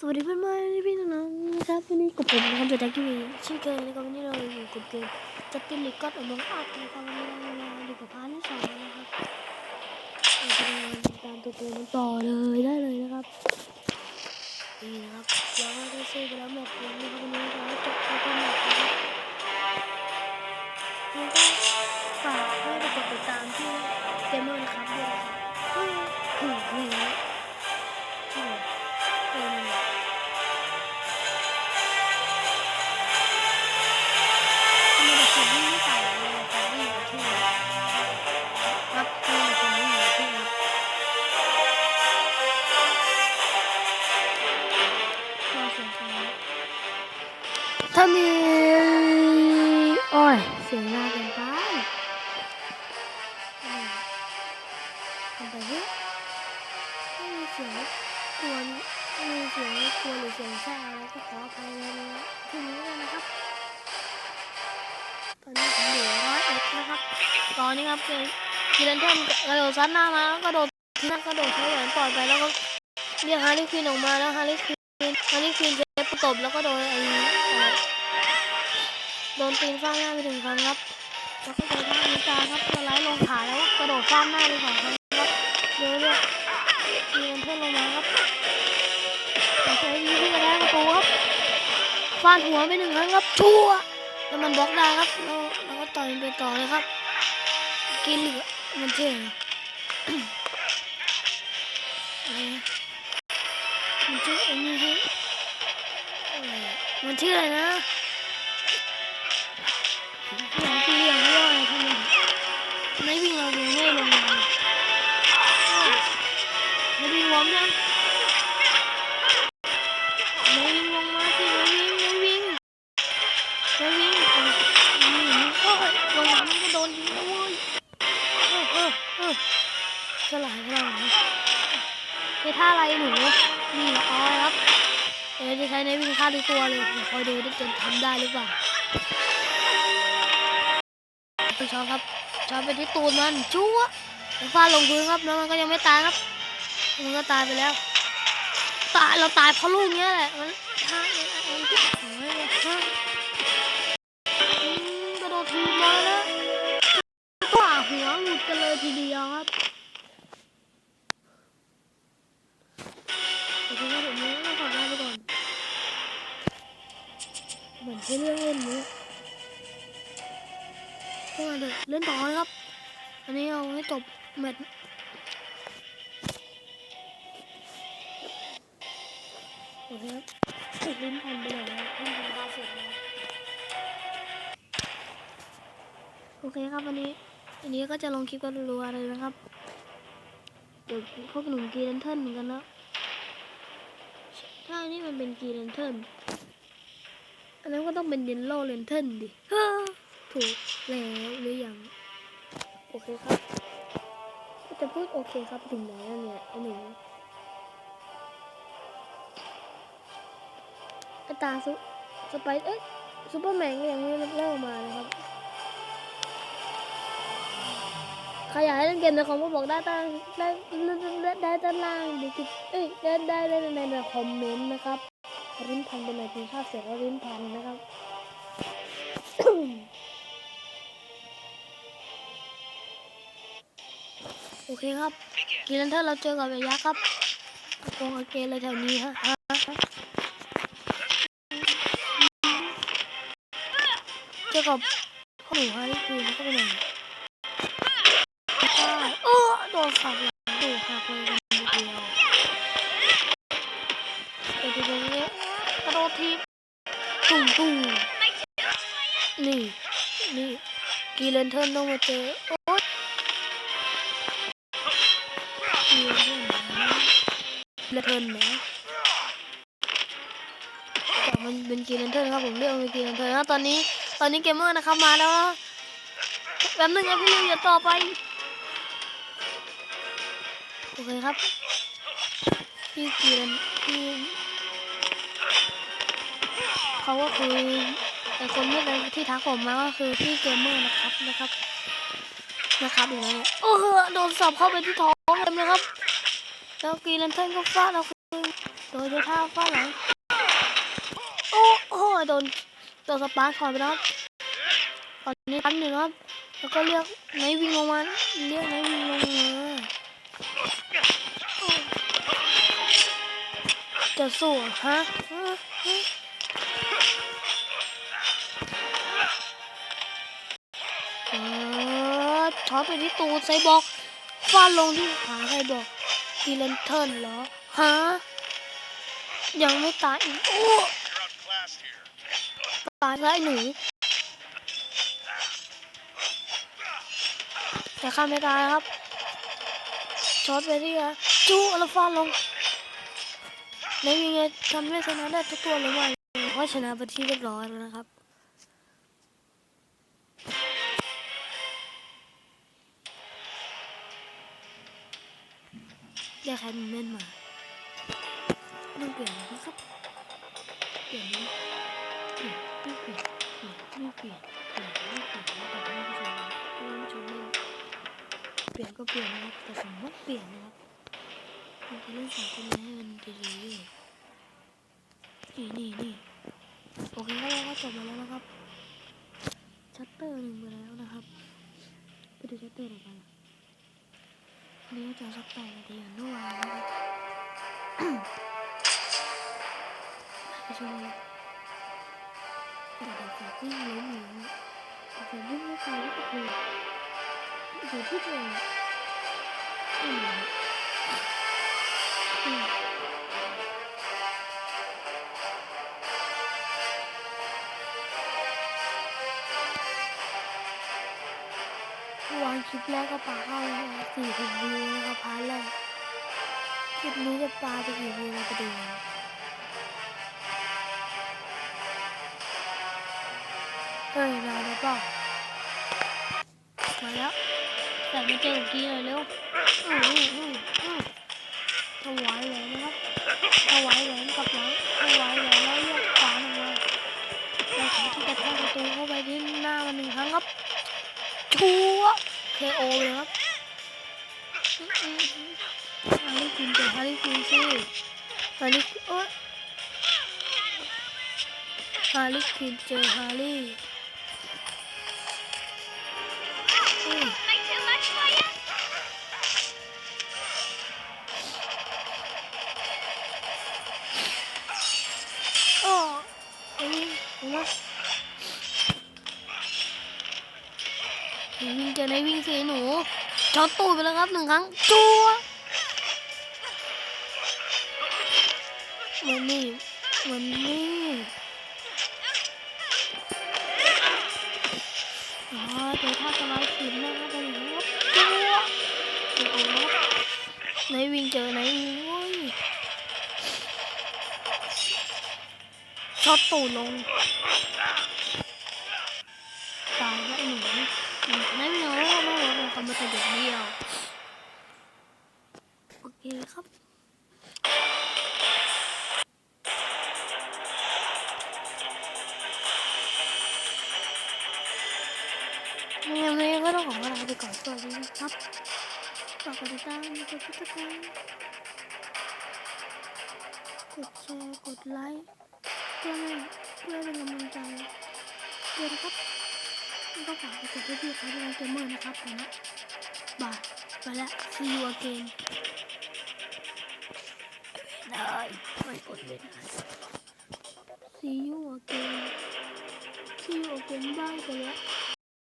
สวัสดีเพื่อนๆพี่น้องนะครับวันนี้กับผมนะครับเดอะแจ็คกี้วีเช่นเคยนะครับวันนี้เราอยู่กับเกมจัดติลิกก็อมองอัพนะครับวันนี้เรามาอยู่กับพาร์ทที่สองนะครับเราจะมาติดตามตัวเกมต่อเลยได้เลยนะครับนี่นะครับเราก็ได้ซื้อไปแล้วแมตช์นึงนะครับวันนี้เราจบแล้วก็แมตช์นะครับแล้วก็ฝากให้ไปกดติดตาม โอ้ย เสียงน่าเกินไปอืมทำไปเถอะไม่มีเสียงกวนไม่มีเสียงกวนหรือเสียงแซ่แล้วก็ขออภัยในที่นี้ด้วยนะครับ ตอนนี้ผมเหลือร้อยเอ็ดนะครับ ตอนนี้ครับเกมกีรันเทนกระโดดซัดหน้ามาแล้วกระโดดทิ้งกระโดดใช้แหวนปล่อยไปแล้วก็เรียกฮาริควินออกมาแล้วฮาริควินฮาริควินจะประตบแล้วก็โดนไอ้ โดนตีนฟาดหน้าไปถึงครั้งครับแล้วก็โดนท่านิตาครับสไลด์ลงขาแล้วกระโดดฟาดหน้าไปสองครั้งครับเดี๋ยวเรียกกีรันเทนลงมาครับแล้วใช้วิธีกระแทกประตูครับฟาดหัวไปหนึ่งครั้งครับชั่วแล้วมันบล็อกได้ครับแล้วเราก็ต่อยมันไปต่อเลยครับกินเหลือมันเท่นะอะไรนะมันชื่อไอ้นี่ชื่ออะไรอะมันชื่ออะไรนะ ยังไม่วิ่งลงมาสิไม่วิ่งไม่วิ่งแล้ววิ่งไปนี่โอ้ยลงมามันก็โดนยิงแล้วเว้ยเออเออเออสลายสลายคือท่าอะไรหนูนี่ละออยครับเดี๋ยวจะใช้ในวิ่งฆ่าทุกตัวเลยเดี๋ยวคอยดูจะทำได้หรือเปล่าไปช็อตครับช็อตไปที่ตูดมันชั่วแล้วฟาดลงพื้นครับแล้วมันก็ยังไม่ตายครับ มันก็ตายไปแล้ว ตายเราตายเพราะลูกเนี้ยแหละ มันท่ามันมันที่ขอให้เลยฮะกระโดดถีบมาแล้วกว่าหัวหลุดกันเลยทีเดียวครับโอเคครับผมนี้ก็ขอลาไปก่อน เหมือนใช้เรื่องเล่นนี้ก็มาเถอะเล่นต่อเลยครับ อันนี้เอาให้จบแมตช์ เคครับติดลิ้นพันไปเลยนะลิ้นพันบาเสร็จแล้วโอเคครับวันนี้วันนี้ก็จะลงคลิปกันรัวๆเลยนะครับ เดี๋ยวพวกหนุ่มกีเรนเทิลเหมือนกันนะถ้าอันนี่มันเป็นกีเรนเทิลอันนั้นก็ต้องเป็นเยนโลเรนเทิลดิถูกแล้วหรือยังโอเคครับ จะพูดโอเคครับถึงไหนแล้วเนี่ยอหนู ตาซุสไปเอ้ยซูเปอร์แมนก็ยังไม่เริ่มมานะครับใครอยากให้เล่นเกมในคอมก็บอกได้ใต้ได้ได้ได้ด้านล่างดีกิเอ้ยได้ได้ได้ในในคอมเมนต์นะครับริ้นพันเป็นอะไรกินข้าวเสร็จแล้วริ้นพันนะครับโอเคครับกีรันเทอร์เราเจอกับไอ้ยักษ์ครับโกงโอเกนเลยแถวนี้ฮะ กับข้าหมูฮาริคืนก็เป็นไงใช่เออโดนสับหลังดูหักเลยกันเดียวเดี๋ยวตรงนี้กระโดดทีตุ่มตุ่มนี่นี่กีเลนเทิร์นต้องมาเจอโอ๊ยกีเลนเทิร์นนะกีเลนเทิร์นนะแต่มันเป็นกีเลนเทิร์นครับผมเรียกมันเป็นกีเลนเทิร์นนะตอนนี้ ตอนนี้เกมเมอร์นะครับมาแล้วแป๊บนึงครับพี่ลิวอย่าต่อไปโอเคครับพี่เกียนพี่เขาก็คือแต่คนไม่เลยที่ทักผมมาก็คือพี่เกมเมอร์นะครับนะครับนะครับอย่างนั้นเนี่ยโอ้โหโดนสอบเข้าไปที่ท้องเลยนะครับแล้วกีรันเทนก็ฟาดเราคือโดยใช้ท่าฟาดหลังโอ้โหโดน โดนสปาร์คถอนไปแล้วครับตอนนี้ปั้นหนึ่งครับแล้วก็เรียกไนวิ่งลงมาเรียกไนวิ่งลงมาโอ้จะสู้ฮะฮะฮะเอช็อตไปที่ตูดไซบอร์กฟาดลงที่ขาไซบอร์กทีเลนเทิร์นเหรอฮะยังไม่ตายอีกโอ้ ตายแล้วไอ้หนูแต่ข้าไม่ตายครับช็อตไปที่อะจูอัลฟาลงในยังไงทำให้ชนะได้ทุกตัวเลยว่าเพราชนะไปที่เรียบร้อยแล้วนะครับเรียกใครมันเล่นมาต้องเปลี่ยน เปลี่ยนก็เปลี่ยนนะครับแต่ผมไม่เปลี่ยนนะครับมันจะเล่นสองคนนี้ให้มันดีๆอยู่นี่นี่นี่โอเคครับเราก็จบมาแล้วนะครับชัตเตอร์หนึ่งไปแล้วนะครับไปดูชัตเตอร์ต่อไปอันนี้ก็จะสักแปดนาทีอนเมื่อวานนะครับไปชมเลยแต่เด็กแบบวิ่งล้มหนีแต่วิ่งไม่ไปก็คือ เดี๋ยวที่เลยอืมอืมวางคลิปแรกก็ปาเข้าแล้วสี่ถึงวิวนะครับพาร์ทแรกคลิปนี้จะปาจะกี่วิวเราไปดูกันเฮ้ยมาได้เปล่ามาแล้ว แต่ไม่เจอกี้เลยเร็วอืออืออืออือถวายแหวนนะครับถวายแหวนกับหลังถวายแหวนแล้วเรียกขวานออกมาเราขอที่กระแทกประตูเข้าไปที่หน้ามันหนึ่งครั้งครับชัวเคโอเลยครับฮาริคินเจอฮาริคินสิฮาริเอ้ยฮาริคินเจอฮาริ วิ่งเจอในวิ่งสีหนูช็อตตูดไปแล้วครับหนึ่งครั้งจัวเหมือนนี่เหมือนนี่อ๋อเดี๋ยวถ้าสไลด์ขินนะครับเป็นอย่างนี้ครับจัวเดี๋ยวเอาครับในวิ่งเจอในวิ่งโอ้ยช็อตตูดลง เอาแล้วเขามาแต่เด็กเดียว โอเคครับยังไงก็ต้องขอลาไปก่อนสวัสดีครับฝากกดติดตามกดติดตามกดแชร์ กดไลค์ เพื่อเพื่อเป็นกำลังใจด้วยนะครับ ก็ฝากไปกดให้พี่เขาที่ร้านเกมเมอร์นะครับผมนะบายไปละ see you again ได้ไม่กดเลยนะ see you again see you again บ้าไปละ